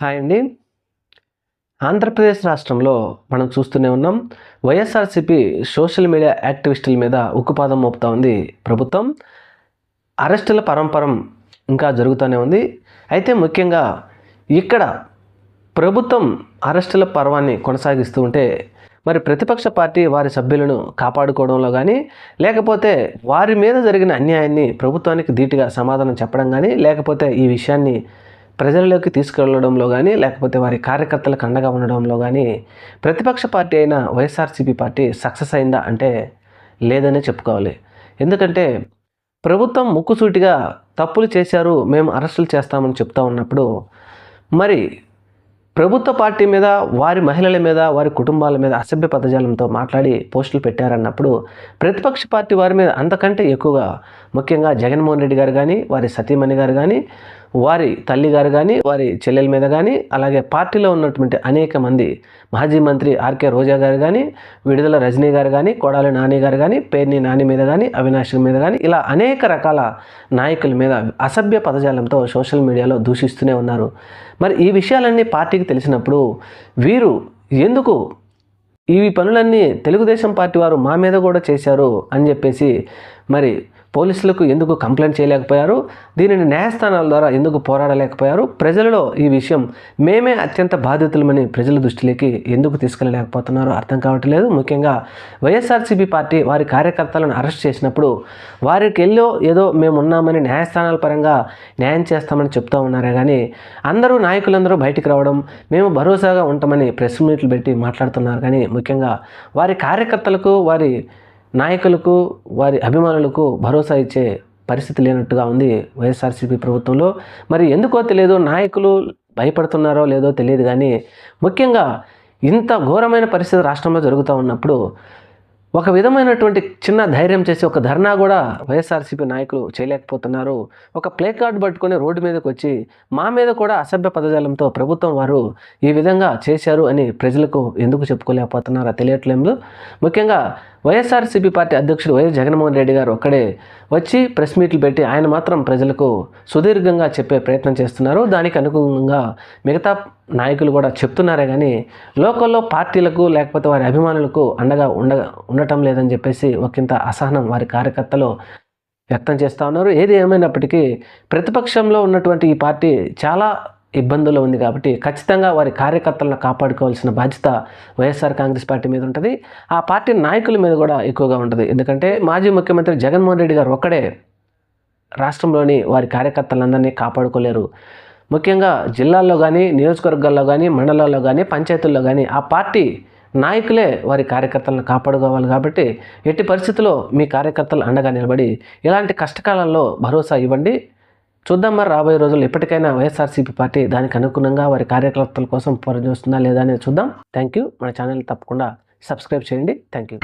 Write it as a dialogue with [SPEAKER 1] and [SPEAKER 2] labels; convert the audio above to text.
[SPEAKER 1] Hi అండి. ఆంధ్రప్రదేశ్ రాష్ట్రంలో మనం చూస్తూనే ఉన్నాం వైఎస్ఆర్సీపీ సోషల్ మీడియా యాక్టివిస్టుల మీద ఉక్కుపాదం మోపుతా ఉంది ప్రభుత్వం. అరెస్టుల పరంపరం ఇంకా జరుగుతూనే ఉంది. అయితే ముఖ్యంగా ఇక్కడ ప్రభుత్వం అరెస్టుల పర్వాన్ని కొనసాగిస్తూ ఉంటే మరి ప్రతిపక్ష పార్టీ వారి సభ్యులను కాపాడుకోవడంలో కానీ లేకపోతే వారి మీద జరిగిన అన్యాయాన్ని ప్రభుత్వానికి ధీటుగా సమాధానం చెప్పడం కానీ లేకపోతే ఈ విషయాన్ని ప్రజల్లోకి తీసుకెళ్ళడంలో కానీ లేకపోతే వారి కార్యకర్తలకు అండగా ఉండడంలో కానీ ప్రతిపక్ష పార్టీ అయిన వైఎస్ఆర్సీపీ పార్టీ సక్సెస్ అయిందా అంటే లేదనే చెప్పుకోవాలి. ఎందుకంటే ప్రభుత్వం ముక్కుసూటిగా తప్పులు చేశారు మేము అరెస్టులు చేస్తామని చెప్తా ఉన్నప్పుడు మరి ప్రభుత్వ పార్టీ మీద వారి మహిళల మీద వారి కుటుంబాల మీద అసభ్య పదజాలంతో మాట్లాడి పోస్టులు పెట్టారన్నప్పుడు ప్రతిపక్ష పార్టీ వారి మీద అంతకంటే ఎక్కువగా ముఖ్యంగా జగన్మోహన్ రెడ్డి గారు కానీ వారి సతీమణి గారు కానీ వారి తల్లి గారు కానీ వారి చెల్లెల మీద కానీ అలాగే పార్టీలో ఉన్నటువంటి అనేక మంది మాజీ మంత్రి ఆర్కే రోజా గారు కానీ విడుదల రజనీ గారు కానీ కొడాలి నాని గారు కానీ పేర్ని నాని మీద కానీ అవినాష్ మీద కానీ ఇలా అనేక రకాల నాయకుల మీద అసభ్య పదజాలంతో సోషల్ మీడియాలో దూషిస్తూనే ఉన్నారు. మరి ఈ విషయాలన్నీ పార్టీకి తెలిసినప్పుడు వీరు ఎందుకు ఈ పనులన్నీ తెలుగుదేశం పార్టీ వారు మా మీద కూడా చేశారు అని చెప్పేసి మరి పోలీసులకు ఎందుకు కంప్లైంట్ చేయలేకపోయారు? దీనిని న్యాయస్థానాల ద్వారా ఎందుకు పోరాడలేకపోయారు? ప్రజలలో ఈ విషయం మేమే అత్యంత బాధితులమని ప్రజల దృష్టిలోకి ఎందుకు తీసుకెళ్ళలేకపోతున్నారో అర్థం కావట్లేదు ముఖ్యంగా వైఎస్ఆర్సీపీ పార్టీ వారి కార్యకర్తలను అరెస్ట్ చేసినప్పుడు వారికి ఎల్లో ఏదో మేము ఉన్నామని న్యాయస్థానాల పరంగా న్యాయం చేస్తామని చెప్తూ ఉన్నారే కానీ అందరూ నాయకులందరూ బయటికి రావడం మేము భరోసాగా ఉంటామని ప్రెస్ మీట్లు పెట్టి మాట్లాడుతున్నారు కానీ ముఖ్యంగా వారి కార్యకర్తలకు వారి నాయకులకు వారి అభిమానులకు భరోసా ఇచ్చే పరిస్థితి లేనట్టుగా ఉంది వైఎస్ఆర్సీపీ ప్రభుత్వంలో. మరి ఎందుకో తెలియదు నాయకులు భయపడుతున్నారో లేదో తెలియదు కానీ ముఖ్యంగా ఇంత ఘోరమైన పరిస్థితి రాష్ట్రంలో జరుగుతూ ఉన్నప్పుడు ఒక విధమైనటువంటి చిన్న ధైర్యం చేసి ఒక ధర్నా కూడా వైఎస్ఆర్సీపీ నాయకులు చేయలేకపోతున్నారు. ఒక ప్లే కార్డు పట్టుకొని రోడ్డు మీదకి వచ్చి మా మీద కూడా అసభ్య పదజాలంతో ప్రభుత్వం వారు ఈ విధంగా చేశారు అని ప్రజలకు ఎందుకు చెప్పుకోలేకపోతున్నారో తెలియట్లేదు. ముఖ్యంగా వైఎస్ఆర్సీపీ పార్టీ అధ్యక్షుడు వైఎస్ జగన్మోహన్ రెడ్డి గారు ఒక్కడే వచ్చి ప్రెస్ మీట్లు పెట్టి ఆయన మాత్రం ప్రజలకు సుదీర్ఘంగా చెప్పే ప్రయత్నం చేస్తున్నారు. దానికి అనుగుణంగా మిగతా నాయకులు కూడా చెప్తున్నారే కానీ లోకల్లో పార్టీలకు లేకపోతే వారి అభిమానులకు అండగా ఉండ ఉండటం లేదని చెప్పేసి ఒకంత అసహనం వారి కార్యకర్తలు వ్యక్తం చేస్తూ ఉన్నారు. ఏది ఏమైనప్పటికీ ప్రతిపక్షంలో ఉన్నటువంటి ఈ పార్టీ చాలా ఇబ్బందుల్లో ఉంది కాబట్టి ఖచ్చితంగా వారి కార్యకర్తలను కాపాడుకోవాల్సిన బాధ్యత వైఎస్ఆర్ కాంగ్రెస్ పార్టీ మీద ఉంటుంది. ఆ పార్టీ నాయకుల మీద కూడా ఎక్కువగా ఉంటుంది. ఎందుకంటే మాజీ ముఖ్యమంత్రి జగన్మోహన్ రెడ్డి గారు ఒక్కడే రాష్ట్రంలోని వారి కార్యకర్తలందరినీ కాపాడుకోలేరు. ముఖ్యంగా జిల్లాల్లో కానీ నియోజకవర్గాల్లో కానీ మండలాల్లో కానీ పంచాయతీల్లో కానీ ఆ పార్టీ నాయకులే వారి కార్యకర్తలను కాపాడుకోవాలి కాబట్టి ఎట్టి పరిస్థితుల్లో మీ కార్యకర్తలు అండగా నిలబడి ఇలాంటి కష్టకాలంలో భరోసా ఇవ్వండి. చూద్దాం మరి రాబోయే రోజుల్లో ఎప్పటికైనా వైఎస్ఆర్సీపీ పార్టీ దానికి అనుగుణంగా వారి కార్యకర్తల కోసం పనిచేస్తుందా లేదా అనేది చూద్దాం. Thank you. మన ఛానల్ తప్పకుండా సబ్స్క్రైబ్ చేయండి. Thank you.